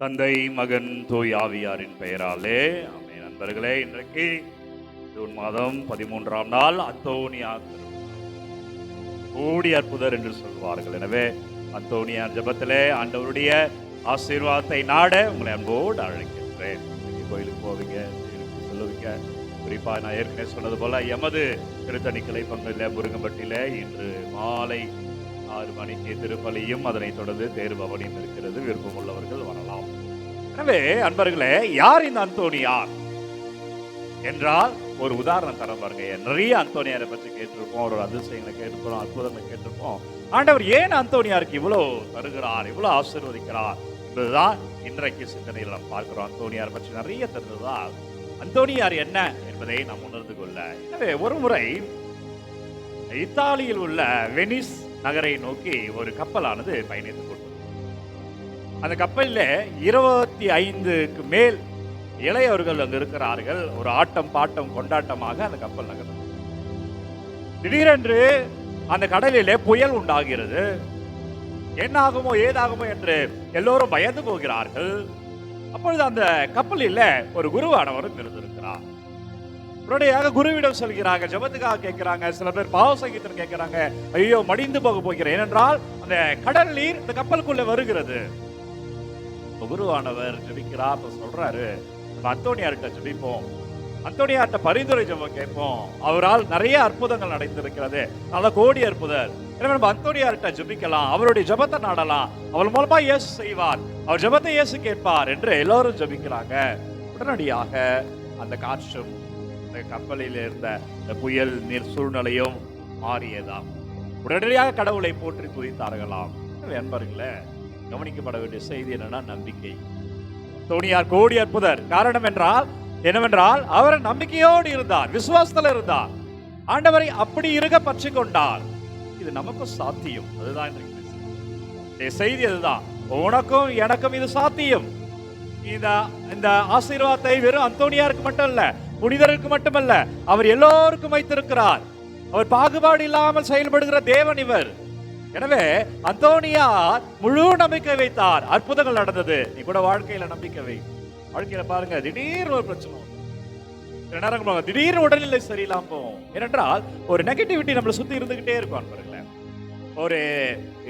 தந்தை மகன் தூய் ஆவியாரின் பெயராலே. அமை நண்பர்களே இன்றைக்கு ஜூன் மாதம் பதிமூன்றாம் நாள் அந்தோனியா கூடி கோடி அற்புதர் என்று சொல்வார்கள். எனவே அந்தோனியார் ஜெபத்திலே ஆண்டவருடைய ஆசீர்வாதத்தை நாட உங்களை அன்போடு அழைக்கின்றேன். கோயிலுக்கு போவீங்க சொல்லுவீங்க. குறிப்பாக நான் ஏற்கனவே சொன்னது போல எமது திருத்தணிக்கலை இல்லை முருங்கப்பட்டிலே இன்று மாலை ஆறு மணிக்கு திருப்பலியும் அதனைத் தொடர்ந்து தேர்பவனியும் இருக்கிறது. விருப்பம் உள்ளவர்கள் வரலாம். எனவே அன்பர்களே யார் இந்த அந்தோனியார் என்றால் ஒரு உதாரணம் தரம் பாருங்க. நிறைய அந்தோனியாரை பற்றி கேட்டிருப்போம். ஒரு அதிசயங்களை கேட்டிருப்போம் அற்புதங்களை கேட்டிருப்போம். ஆண்டவர் ஏன் அந்தோனியாருக்கு இவ்வளோ தருகிறார் இவ்வளோ ஆசீர்வதிக்கிறார் என்பதுதான் இன்றைக்கு சிந்தனையில் நாம் பார்க்கிறோம். அந்தோனியார் பற்றி நிறைய தெரிந்ததால் அந்தோனியார் என்ன என்பதை நாம் உணர்ந்து கொள்ள. எனவே ஒரு முறை இத்தாலியில் உள்ள வெனிஸ் நகரை நோக்கி ஒரு கப்பலானது பயணித்துக் கொண்டது. அந்த கப்பலில் இருபத்தி ஐந்துக்கு மேல் இளையவர்கள் அங்கு இருக்கிறார்கள். ஒரு ஆட்டம் பாட்டம் கொண்டாட்டமாக அந்த கப்பல் நகரும் திடீரென்று அந்த கடலிலே புயல் உண்டாகிறது. என்ன ஆகுமோ ஏதாகுமோ என்று எல்லோரும் பயந்து போகிறார்கள். அப்பொழுது அந்த கப்பலில் ஒரு குருவானவரும் இருந்தது உடனடியாக குருவிடம் சொல்கிறாங்க. ஜபத்துக்காக கேட்கிறாங்க. சில பேர் பாவ சங்கீதம் கேட்கிறாங்க. ஐயோ மடிந்து போக போகிறேன். ஏனென்றால் அந்த கடல் நீர் இந்த கப்பலுக்குள்ள வருகிறது. குருவானவர் ஜபிக்கிறார் அப்ப சொல்றாரு நம்ம அந்தோனியார்கிட்ட ஜபிப்போம். அந்தோனியார்கிட்ட பரிந்துரை ஜபம் கேட்போம். அவரால் நிறைய அற்புதங்கள் நடந்திருக்கிறது. நல்ல கோடி அற்புதர். எனவே நம்ம அந்தோனியார்கிட்ட ஜெபிக்கலாம். அவருடைய ஜெபத்தை நாடலாம். அவர் மூலமா இயேசு செய்வார். அவர் ஜெபத்தை இயேசு கேட்பார் என்று எல்லாரும் ஜபிக்கிறாங்க. உடனடியாக அந்த காற்றும் அந்த கப்பலில் இருந்த இந்த புயல் நீர் சூழ்நிலையும் மாறியதாம். உடனடியாக கடவுளை போற்றி துதித்தார்களாம். எனவே கவனிக்கப்பட வேண்டிய செய்தி என்னன்னா நம்பிக்கை. தோணியார் கோடி அற்புதர். காரணம் என்றால் என்னவென்றால் அவர் நம்பிக்கையோடு இருந்தார் விசுவாசத்தில் இருந்தார். ஆண்டவரை அப்படி இருக்க பற்றி கொண்டார். இது நமக்கும் சாத்தியம். அதுதான் செய்தி அதுதான். உனக்கும் எனக்கும் இது சாத்தியம். இந்த இந்த ஆசீர்வாதத்தை வெறும் அந்தோனியாருக்கு மட்டும் இல்ல புனிதருக்கு மட்டுமல்ல அவர் எல்லோருக்கும் வைத்திருக்கிறார். அவர் பாகுபாடு இல்லாமல் செயல்படுகிற தேவன் இவர். எனவே அந்தோனியார் முழு நம்பிக்கை வைத்தார். அற்புதங்கள் நடந்தது. நீ கூட வாழ்க்கையில நம்பிக்கை வை. வாழ்க்கையில பாருங்க திடீர்னு ஒரு பிரச்சனை சில நேரங்கள் திடீர்னு உடல்நிலை சரியில்லாம போகும். ஏனென்றால் ஒரு நெகட்டிவிட்டி நம்மளை சுத்தி இருந்துகிட்டே இருக்கும் பாருங்களேன் ஒரு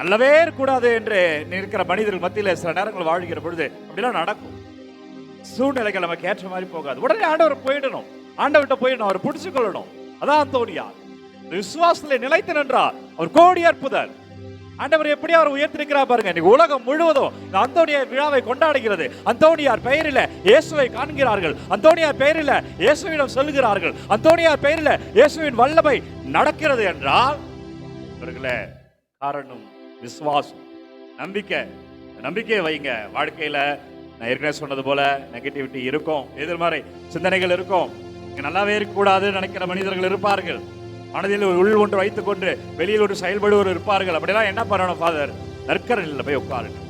நல்லவே கூடாது என்று இருக்கிற மனிதர்கள் மத்தியில் சில நேரங்கள் வாழ்கிற பொழுது அப்படிலாம் நடக்கும். சூழ்நிலைகள் நமக்கு ஏற்ற மாதிரி போகாது. உடனே ஆண்டவர் போயிடணும். ஆண்டவர்கிட்ட போயிடணும். அவர் பிடிச்சு கொள்ளணும். அதான் தோணியார் விசுவாசத்தில் நிலைத்து நின்றார். அவர் கோடி அற்புதர். ஆண்டவர் எப்படி அவர் உயர்த்திருக்கிறார் பாருங்க. இன்னைக்கு உலகம் முழுவதும் இந்த அந்தோனியா விழாவை கொண்டாடுகிறது. அந்தோனியார் பெயரில் இயேசுவை காண்கிறார்கள். அந்தோனியார் பெயரில் இயேசுவிடம் சொல்லுகிறார்கள். அந்தோனியார் பெயரில் இயேசுவின் வல்லமை நடக்கிறது என்றால் இவர்களே காரணம் விசுவாசம். நம்பிக்கை. நம்பிக்கையை வைங்க. வாழ்க்கையில நான் ஏற்கனவே சொன்னது போல நெகட்டிவிட்டி இருக்கும் எதிர்மறை சிந்தனைகள் இருக்கும். இங்க நல்லாவே இருக்கக்கூடாதுன்னு நினைக்கிற மனிதர்கள் இருப்பார்கள். மனதில் ஒரு உள் ஒன்று வைத்துக்கொண்டு வெளியில் ஒரு செயல்படுவோர் இருப்பார்கள். அப்படிலாம் என்ன பண்ணணும் ஃபாதர் நற்கரணில் போய் உட்காருங்க.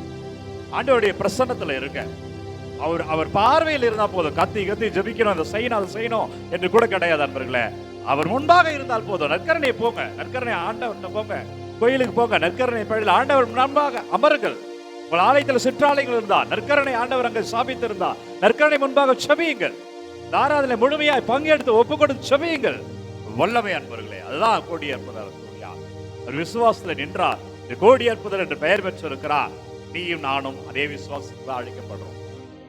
ஆண்டவருடைய பிரசன்னத்துல இருக்க அவர் அவர் பார்வையில் இருந்தா போதும். கத்தி கத்தி ஜெபிக்கணும். அதை செய்யணும் அதை செய்யணும் என்று கூட கிடையாது அன்பர்களே. அவர் முன்பாக இருந்தால் போதும். நற்கரணையை போங்க. நற்கரணை ஆண்டவர்கிட்ட போங்க. கோயிலுக்கு போங்க. நற்கரணை பழியில் ஆண்டவர் முன்பாக அமருங்கள். உங்கள் ஆலயத்தில் சிற்றாலயங்கள் இருந்தா நற்கரணை ஆண்டவர் அங்கே சாபித்திருந்தா நற்கரணை முன்பாக செபியுங்கள். தாராதில முழுமையாய் பங்கெடுத்து ஒப்பு கொடுத்து செபியுங்கள். வல்லமை அன்பர்களே அதுதான் கோடி அற்புதர் சூர்யா அவர் விசுவாசத்துல நின்றார். இந்த கோடி அற்புதர் என்று பெயர் பெற்றிருக்கிறார். நீயும் நானும் அதே விசுவாசத்துல தான் அழைக்கப்படுறோம்.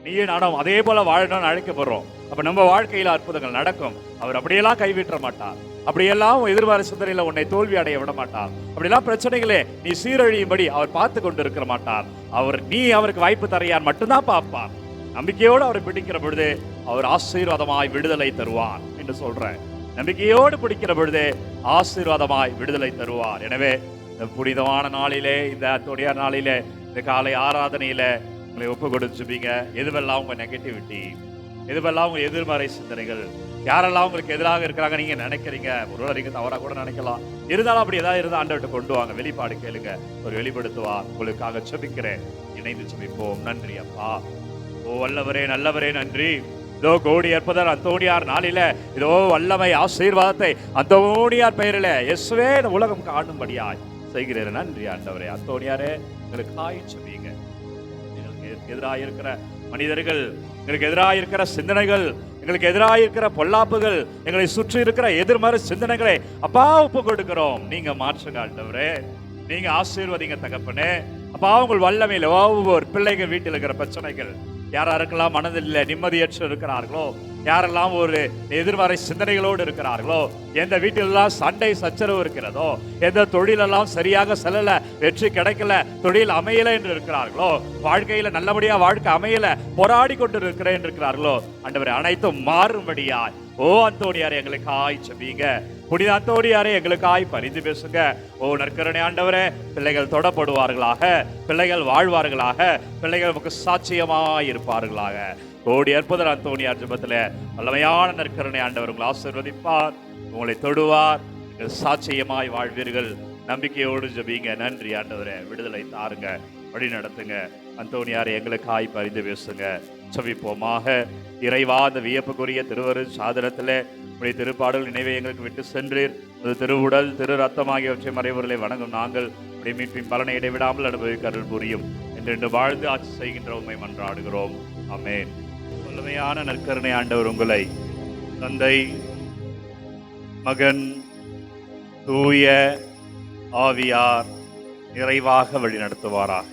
நீயும் நானும் அதே போல வாழணும்னு அழைக்கப்படுறோம். அப்ப நம்ம வாழ்க்கையில அற்புதங்கள் நடக்கும். அவர் அப்படியெல்லாம் கைவிட்ட மாட்டார். அப்படியெல்லாம் உன் எதிர்பார சிந்தனையில் உன்னை தோல்வி அடைய விட மாட்டார் அப்படிலாம் பிரச்சனைகளே நீ சீரழியும்படி அவர் பார்த்து கொண்டு இருக்க மாட்டார். அவர் நீ அவருக்கு வாய்ப்பு தரையார் மட்டும்தான் பார்ப்பார். நம்பிக்கையோடு அவரை பிடிக்கிற பொழுது அவர் ஆசீர்வாதமாய் விடுதலை தருவார் என்று சொல்றேன். நம்பிக்கையோடு பிடிக்கிற பொழுது ஆசீர்வாதமாய் விடுதலை தருவார். எனவே இந்த புனிதமான நாளிலே இந்த தொடியார் நாளிலே இந்த காலை ஆராதனையில உங்களை ஒப்பு கொடுத்துப்பீங்க எதுவெல்லாம் உங்க நெகட்டிவிட்டி எதுவெல்லாம் உங்க எதிர்மறை சிந்தனைகள்? யாரெல்லாம் உங்களுக்கு எதிராக இருக்கிறாங்க நீங்க நினைக்கிறீங்க ஒருவேளை நீங்க தவறா கூட நினைக்கலாம். இருந்தாலும் அப்படி ஏதாவது இருந்தால் ஆண்டவர்கிட்ட கொண்டு வாங்க. வெளிப்பாடு கேளுங்க. ஒரு வெளிப்படுத்துவா. உங்களுக்காக ஜெபிக்கிறேன். இணைந்து ஜெபிப்போம். நன்றி அப்பா. ஓ வல்லவரே நல்லவரே நன்றி. இதோ கோடி ஏற்பதர் அந்தோணியார் நாளில. இதோ வல்லமை ஆசீர்வாதத்தை அந்தோணியார் பெயரில. எஸ்வே இந்த உலகம் காணும்படியாய் செய்கிறேன் நன்றி ஆண்டவரே. அந்தோணியாரே எங்களுக்கு காய் எங்களுக்கு எதிராக இருக்கிற மனிதர்கள் எங்களுக்கு எதிராக இருக்கிற சிந்தனைகள் எங்களுக்கு எதிராக இருக்கிற பொல்லாப்புகள் எங்களை சுற்றி இருக்கிற எதிர்மறை சிந்தனைகளை அப்பா ஒப்பு கொடுக்கிறோம். நீங்க மாற்றுங்க ஆண்டவரே நீங்க ஆசீர்வதிங்க தகப்பனே. அப்பா உங்கள் வல்லமையில ஒவ்வொரு பிள்ளைங்க வீட்டில் இருக்கிற பிரச்சனைகள் யாராருக்கெல்லாம் மனதில் நிம்மதியற்று இருக்கிறார்களோ யாரெல்லாம் ஒரு எதிர்மறை சிந்தனைகளோடு இருக்கிறார்களோ எந்த வீட்டிலெல்லாம் சண்டை சச்சரவு இருக்கிறதோ எந்த தொழிலெல்லாம் சரியாக செல்லல வெற்றி கிடைக்கல தொழில் அமையல என்று இருக்கிறார்களோ வாழ்க்கையில நல்லபடியா வாழ்க்கை அமையல போராடி கொண்டு இருக்கிறேன் என்று இருக்கிறார்களோ ஆண்டவரே அனைத்தும் மாறும்படியாய் ஓ அந்தோணியாரே எங்களுக்காய் செபிங்க புனித அந்தோணியாரே எங்களுக்காய் பரிந்து பேசுங்க. ஓ நற்கருணை ஆண்டவரே பிள்ளைகள் தொடப்படுவார்களாக பிள்ளைகள் வாழ்வார்களாக பிள்ளைகள் நமக்கு சாட்சியமாய் இருப்பார்களாக. கோடி அற்புதர் அந்தோணியார் ஜபத்தில் வல்லமையான நற்கருணை ஆண்டவர் உங்களை ஆசீர்வதிப்பார் உங்களை தொடுவார் நீங்கள் சாட்சியமாய் வாழ்வீர்கள். நம்பிக்கையோடு ஜபிங்க. நன்றி ஆண்டவரே விடுதலை தாருங்க வழி நடத்துங்க அந்தோனியார் எங்களுக்காய் பரிந்து பேசுங்க செவிப்போமாக இறைவா அந்த வியப்புக்குரிய திருவரு சாதனத்தில் உடைய திருப்பாடல் நினைவை எங்களுக்கு விட்டு சென்றீர். அது திருவுடல் திரு ரத்தம் ஆகியவற்றை மறைவர்களை வணங்கும் நாங்கள் உடைய மீட்பின் பலனை இடைவிடாமல் அனுபவிக்க அருள் புரியும். என்று வாழ்ந்து ஆட்சி செய்கின்ற உண்மை மன்றாடுகிறோம். அமேன் வல்லமையான நற்கருணை ஆண்டவர் உங்களை தந்தை மகன் தூய ஆவியார் நிறைவாக வழிநடத்துவாராக.